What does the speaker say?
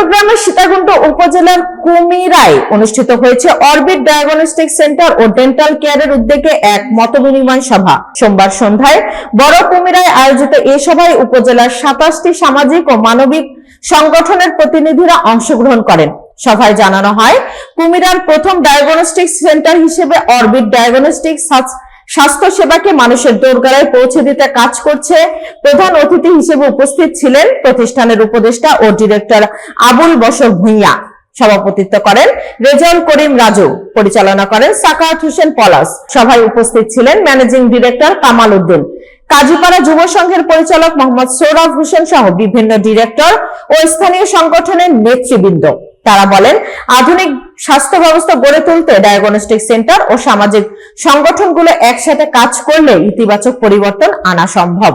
চট্টগ্রামের সীতাকুণ্ড উপজেলার কুমিরায় অনুষ্ঠিত হয়েছে অরবিট ডায়াগনস্টিক সেন্টার ও ডেন্টাল কেয়ারের উদ্যোগে এক মতবিনিময় সভা। সোমবার সন্ধ্যায় বড় কুমিরায় আয়োজিত এই সভায় উপজেলার সাতাশটি সামাজিক ও মানবিক সংগঠনের প্রতিনিধিরা অংশগ্রহণ করেন। সভায় জানানো হয়, কুমিরার প্রথম ডায়াগনস্টিক সেন্টার হিসেবে অরবিট ডায়াগনস্টিক স্বাস্থ্য সেবাকে মানুষের দোরগোড়ায় পৌঁছে দিতে কাজ করছে। প্রধান অতিথি হিসেবে উপস্থিত ছিলেন প্রতিষ্ঠানের উপদেষ্টা ও ডিরেক্টর আবুল বসর ভূঁইয়া। সভাপতিত্ব করেন রেজাউল করিম রাজু। পরিচালনা করেন সাকাত হোসেন পলাশ। সভায় উপস্থিত ছিলেন ম্যানেজিং ডিরেক্টর কামাল উদ্দিন। কাজীপাড়া যুব সংঘের পরিচালক মোহাম্মদ সৌরভ হোসেন সহ বিভিন্ন ডিরেক্টর ও স্থানীয় সংগঠনের নেতৃবৃন্দ। তারা বলেন, আধুনিক স্বাস্থ্য ব্যবস্থা গড়ে তুলতে ডায়াগনস্টিক সেন্টার ও সামাজিক সংগঠনগুলো একসাথে কাজ করলে ইতিবাচক পরিবর্তন আনা সম্ভব।